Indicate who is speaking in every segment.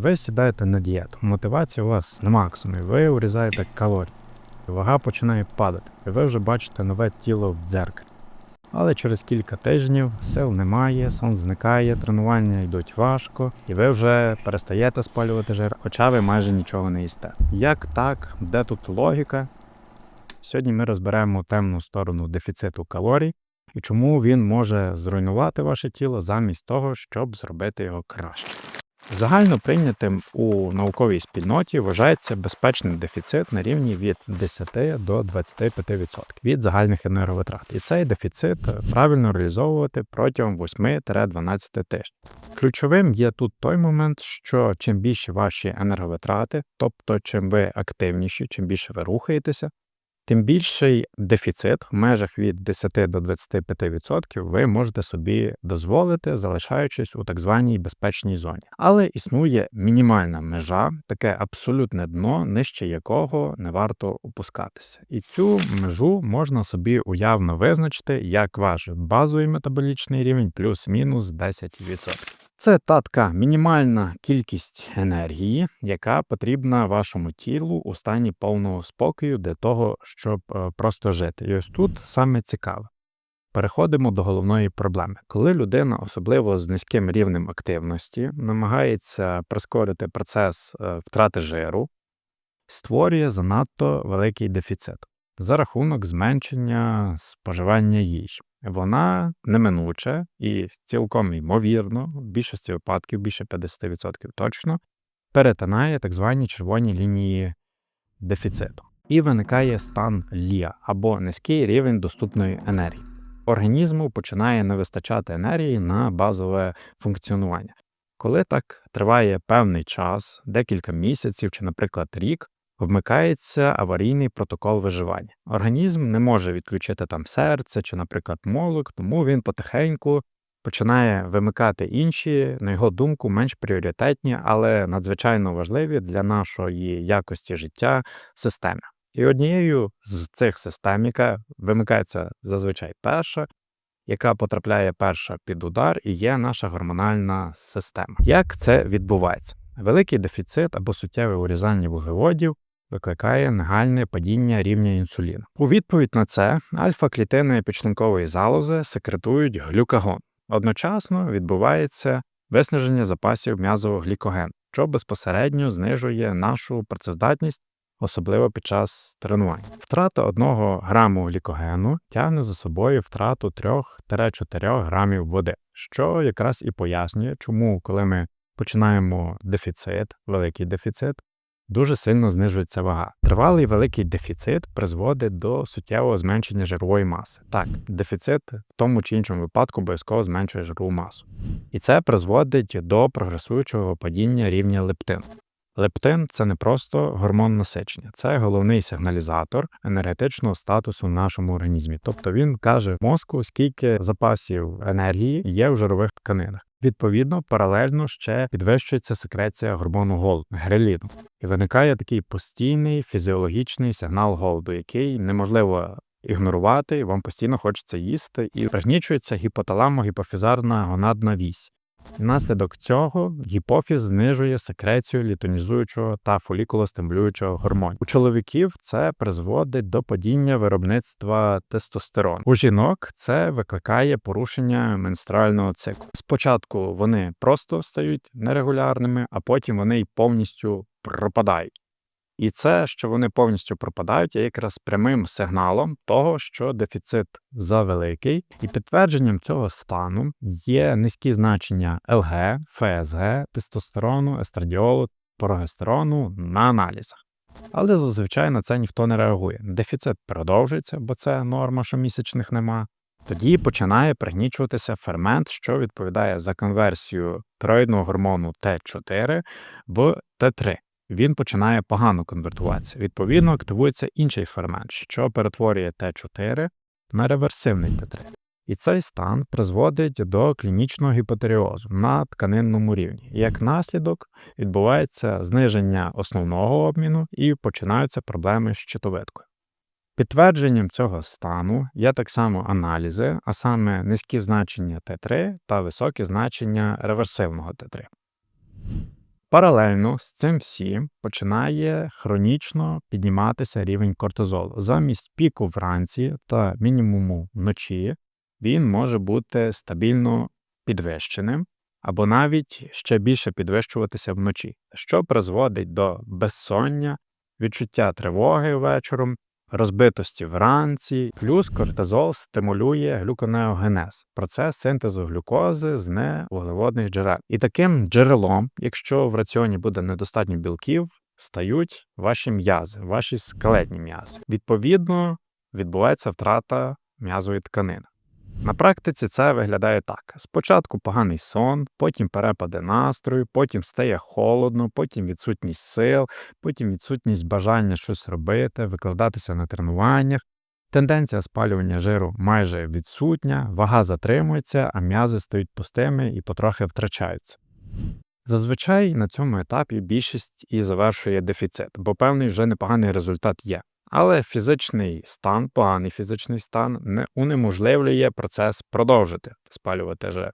Speaker 1: Ви сідаєте на дієту, мотивація у вас на максимумі, ви урізаєте калорії, вага починає падати, і ви вже бачите нове тіло в дзеркалі. Але через кілька тижнів сил немає, сон зникає, тренування йдуть важко, і ви вже перестаєте спалювати жир, хоча ви майже нічого не їсте. Як так? Де тут логіка? Сьогодні ми розберемо темну сторону дефіциту калорій і чому він може зруйнувати ваше тіло замість того, щоб зробити його краще. Загально прийнятим у науковій спільноті вважається безпечний дефіцит на рівні від 10 до 25% від загальних енерговитрат. І цей дефіцит правильно реалізовувати протягом 8-12 тижнів. Ключовим є тут той момент, що чим більше ваші енерговитрати, тобто чим ви активніші, чим більше ви рухаєтеся, тим більший дефіцит в межах від 10 до 25% ви можете собі дозволити, залишаючись у так званій безпечній зоні. Але існує мінімальна межа, таке абсолютне дно, нижче якого не варто опускатися. І цю межу можна собі уявно визначити як ваш базовий метаболічний рівень плюс-мінус 10%. Це та така мінімальна кількість енергії, яка потрібна вашому тілу у стані повного спокою для того, щоб е, просто жити. І ось тут саме цікаве. Переходимо до головної проблеми. Коли людина, особливо з низьким рівнем активності, намагається прискорити процес е, втрати жиру, створює занадто великий дефіцит за рахунок зменшення споживання їжі. Вона неминуче і цілком ймовірно, в більшості випадків, більше 50% точно, перетинає так звані червоні лінії дефіциту. І виникає стан лія або низький рівень доступної енергії. Організму починає не вистачати енергії на базове функціонування. Коли так триває певний час, декілька місяців чи, наприклад, рік, вмикається аварійний протокол виживання. Організм не може відключити там серце чи, наприклад, молок, тому він потихеньку починає вимикати інші, на його думку, менш пріоритетні, але надзвичайно важливі для нашої якості життя системи. І однією з цих систем, яка вимикається зазвичай перша, яка потрапляє перша під удар, і є наша гормональна система. Як це відбувається? Великий дефіцит або суттєве урізання вуглеводів викликає негальне падіння рівня інсуліну. У відповідь на це альфа-клітини підшлункової залози секретують глюкагон. Одночасно відбувається виснаження запасів м'язового глікогену, що безпосередньо знижує нашу працездатність, особливо під час тренувань. Втрата 1 граму глікогену тягне за собою втрату 3-4 грамів води, що якраз і пояснює, чому, коли ми починаємо дефіцит, великий дефіцит, дуже сильно знижується вага. Тривалий великий дефіцит призводить до суттєвого зменшення жирової маси. Так, дефіцит в тому чи іншому випадку обов'язково зменшує жирову масу. І це призводить до прогресуючого падіння рівня лептину. Лептин це не просто гормон насичення, це головний сигналізатор енергетичного статусу в нашому організмі. Тобто він каже мозку, скільки запасів енергії є в жирових тканинах. Відповідно, паралельно ще підвищується секреція гормону голоду греліну. І виникає такий постійний фізіологічний сигнал голоду, який неможливо ігнорувати, вам постійно хочеться їсти, і пригнічується гіпоталамо-гіпофізарна гонадна вісь. Внаслідок цього гіпофіз знижує секрецію літонізуючого та фолікулостимулюючого гормонів. У чоловіків це призводить до падіння виробництва тестостерону. У жінок це викликає порушення менструального циклу. Спочатку вони просто стають нерегулярними, а потім вони й повністю пропадають. І це, що вони повністю пропадають, є якраз прямим сигналом того, що дефіцит завеликий, і підтвердженням цього стану є низькі значення ЛГ, ФСГ, тестостерону, естрадіолу, прогестерону на аналізах. Але зазвичай на це ніхто не реагує. Дефіцит продовжується, бо це норма, що місячних нема. Тоді починає пригнічуватися фермент, що відповідає за конверсію троїдного гормону Т4 в Т3 він починає погано конвертуватися. Відповідно, активується інший фермент, що перетворює Т4 на реверсивний Т3. І цей стан призводить до клінічного гіпотеріозу на тканинному рівні. Як наслідок відбувається зниження основного обміну і починаються проблеми з щитовидкою. Підтвердженням цього стану є так само аналізи, а саме низькі значення Т3 та високі значення реверсивного Т3. Паралельно з цим всім починає хронічно підніматися рівень кортизолу. Замість піку вранці та мінімуму вночі він може бути стабільно підвищеним або навіть ще більше підвищуватися вночі, що призводить до безсоння, відчуття тривоги вечором, розбитості вранці, плюс кортизол стимулює глюконеогенез, процес синтезу глюкози з невуглеводних джерел. І таким джерелом, якщо в раціоні буде недостатньо білків, стають ваші м'язи, ваші скелетні м'язи. Відповідно, відбувається втрата м'язової тканини. На практиці це виглядає так: спочатку поганий сон, потім перепади настрою, потім стає холодно, потім відсутність сил, потім відсутність бажання щось робити, викладатися на тренуваннях. Тенденція спалювання жиру майже відсутня, вага затримується, а м'язи стають пустими і потрохи втрачаються. Зазвичай на цьому етапі більшість і завершує дефіцит, бо певний вже непоганий результат є. Але фізичний стан, поганий фізичний стан не унеможливлює процес продовжити спалювати жир.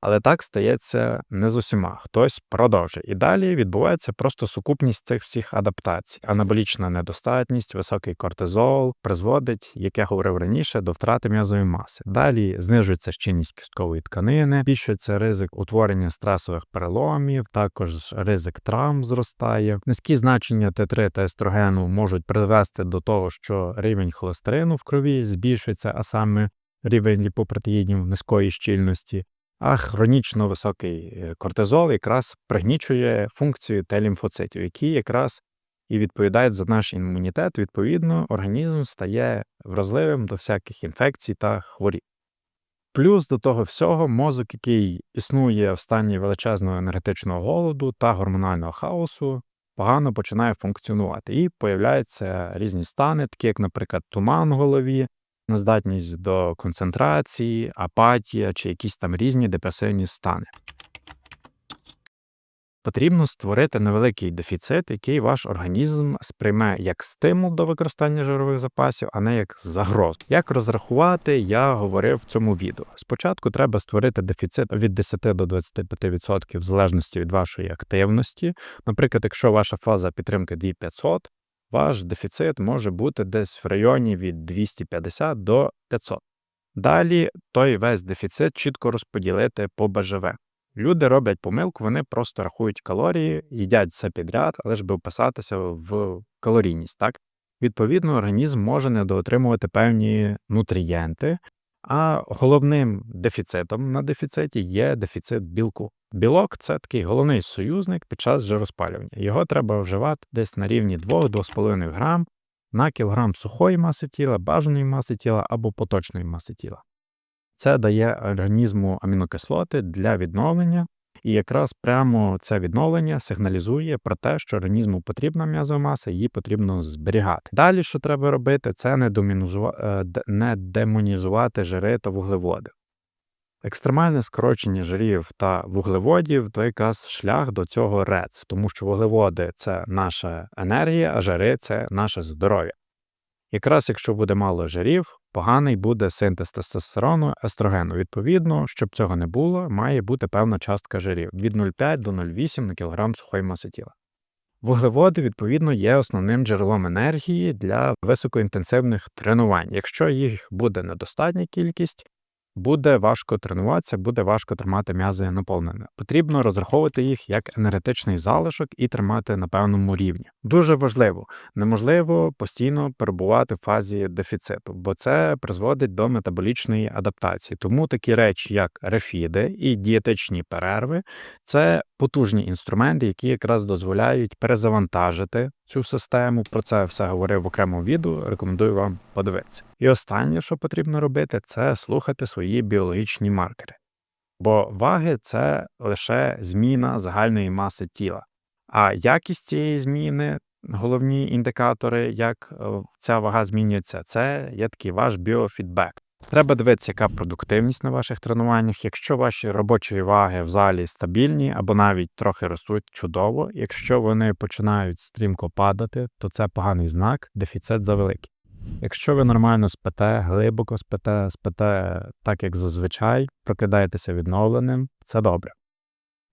Speaker 1: Але так стається не з усіма. Хтось продовжує. І далі відбувається просто сукупність цих всіх адаптацій. Анаболічна недостатність, високий кортизол призводить, як я говорив раніше, до втрати м'язової маси. Далі знижується щільність кісткової тканини, збільшується ризик утворення стресових переломів, також ризик травм зростає. Низькі значення Т3 та естрогену можуть привести до того, що рівень холестерину в крові збільшується, а саме рівень ліпопротеїнів низької щільності. А хронічно високий е, кортизол якраз пригнічує функцію Т-лімфоцитів, які якраз і відповідають за наш імунітет. Відповідно, організм стає вразливим до всяких інфекцій та хворіб. Плюс до того всього мозок, який існує в стані величезного енергетичного голоду та гормонального хаосу, погано починає функціонувати. І появляються різні стани, такі як, наприклад, туман в голові, нездатність до концентрації, апатія чи якісь там різні депресивні стани. Потрібно створити невеликий дефіцит, який ваш організм сприйме як стимул до використання жирових запасів, а не як загрозу. Як розрахувати, я говорив в цьому відео. Спочатку треба створити дефіцит від 10 до 25% в залежності від вашої активності. Наприклад, якщо ваша фаза підтримки 2500, ваш дефіцит може бути десь в районі від 250 до 500. Далі той весь дефіцит чітко розподілити по БЖВ. Люди роблять помилку, вони просто рахують калорії, їдять все підряд, але ж би вписатися в калорійність. так? Відповідно, організм може недоотримувати певні нутрієнти, а головним дефіцитом на дефіциті є дефіцит білку. Білок це такий головний союзник під час жироспалювання. Його треба вживати десь на рівні 2-2,5 грам на кілограм сухої маси тіла, бажаної маси тіла або поточної маси тіла. Це дає організму амінокислоти для відновлення, і якраз прямо це відновлення сигналізує про те, що організму потрібна м'язова маса, її потрібно зберігати. Далі, що треба робити, це не, домінізува... не демонізувати жири та вуглеводи. Екстремальне скорочення жирів та вуглеводів то якраз шлях до цього РЕЦ, тому що вуглеводи це наша енергія, а жири це наше здоров'я. Якраз якщо буде мало жирів, поганий буде синтез тестостерону, естрогену. Відповідно, щоб цього не було, має бути певна частка жирів від 0,5 до 0,8 на кілограм сухої маси тіла. Вуглеводи, відповідно, є основним джерелом енергії для високоінтенсивних тренувань. Якщо їх буде недостатня кількість, буде важко тренуватися, буде важко тримати м'язи наповнені. Потрібно розраховувати їх як енергетичний залишок і тримати на певному рівні. Дуже важливо, неможливо постійно перебувати в фазі дефіциту, бо це призводить до метаболічної адаптації. Тому такі речі, як рефіди і дієтичні перерви, це потужні інструменти, які якраз дозволяють перезавантажити цю систему. Про це все говорив в окремому відео. Рекомендую вам подивитися. І останнє, що потрібно робити, це слухати свої біологічні маркери. Бо ваги це лише зміна загальної маси тіла. А якість цієї зміни, головні індикатори, як е, ця вага змінюється, це є такий ваш біофідбек. Треба дивитися, яка продуктивність на ваших тренуваннях. Якщо ваші робочі ваги в залі стабільні або навіть трохи ростуть чудово. Якщо вони починають стрімко падати, то це поганий знак, дефіцит завеликий. Якщо ви нормально спите, глибоко спите, спите так, як зазвичай, прокидаєтеся відновленим, це добре.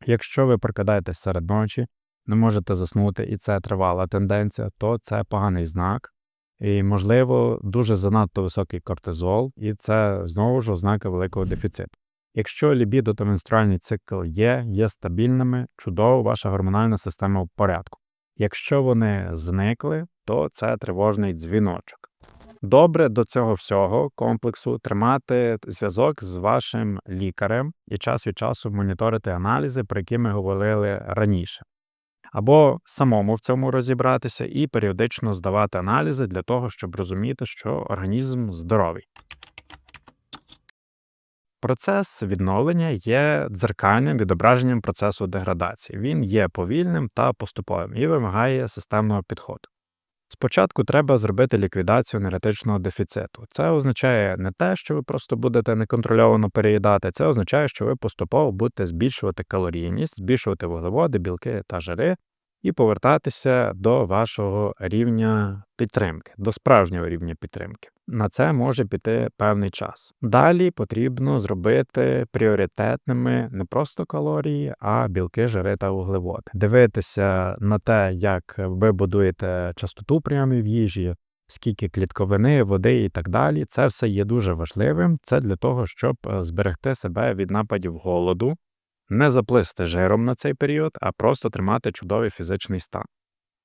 Speaker 1: Якщо ви прокидаєтесь серед ночі, не можете заснути, і це тривала тенденція, то це поганий знак. І, можливо, дуже занадто високий кортизол, і це знову ж ознака великого дефіциту. Якщо лібідо та менструальний цикл є, є стабільними, чудово, ваша гормональна система в порядку. Якщо вони зникли, то це тривожний дзвіночок. Добре до цього всього комплексу тримати зв'язок з вашим лікарем і час від часу моніторити аналізи, про які ми говорили раніше, або самому в цьому розібратися і періодично здавати аналізи для того, щоб розуміти, що організм здоровий. Процес відновлення є дзеркальним відображенням процесу деградації. Він є повільним та поступовим і вимагає системного підходу. Спочатку треба зробити ліквідацію енергетичного дефіциту. Це означає не те, що ви просто будете неконтрольовано переїдати, це означає, що ви поступово будете збільшувати калорійність, збільшувати вуглеводи, білки та жири і повертатися до вашого рівня підтримки, до справжнього рівня підтримки. На це може піти певний час. Далі потрібно зробити пріоритетними не просто калорії, а білки, жири та вуглеводи. Дивитися на те, як ви будуєте частоту прийомів їжі, скільки клітковини, води і так далі. Це все є дуже важливим. Це для того, щоб е, зберегти себе від нападів голоду, не заплисти жиром на цей період, а просто тримати чудовий фізичний стан.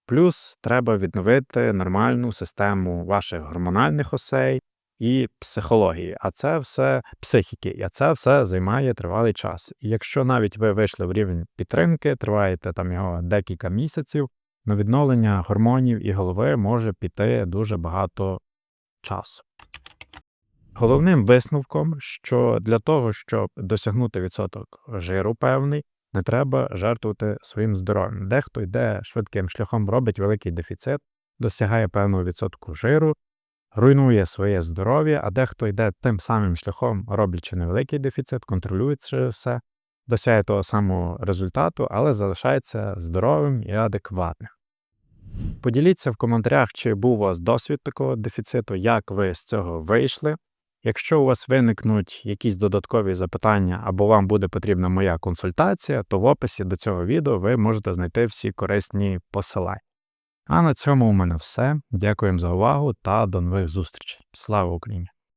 Speaker 1: Плюс треба відновити нормальну систему ваших гормональних осей і психології, а це все психіки, а це все займає тривалий час. І якщо навіть ви вийшли в рівень підтримки, триваєте там його декілька місяців, на відновлення гормонів і голови може піти дуже багато часу. Головним висновком, що для того, щоб досягнути відсоток жиру певний, не треба жертвувати своїм здоров'ям. Дехто йде швидким шляхом, робить великий дефіцит, досягає певного відсотку жиру, руйнує своє здоров'я, а дехто йде тим самим шляхом, роблячи невеликий дефіцит, контролюючи все, досягає того самого результату, але залишається здоровим і адекватним. Поділіться в коментарях, чи був у вас досвід такого дефіциту, як ви з цього вийшли. Якщо у вас виникнуть якісь додаткові запитання або вам буде потрібна моя консультація, то в описі до цього відео ви можете знайти всі корисні посилання. А на цьому у мене все. Дякуємо за увагу та до нових зустрічей. Слава Україні!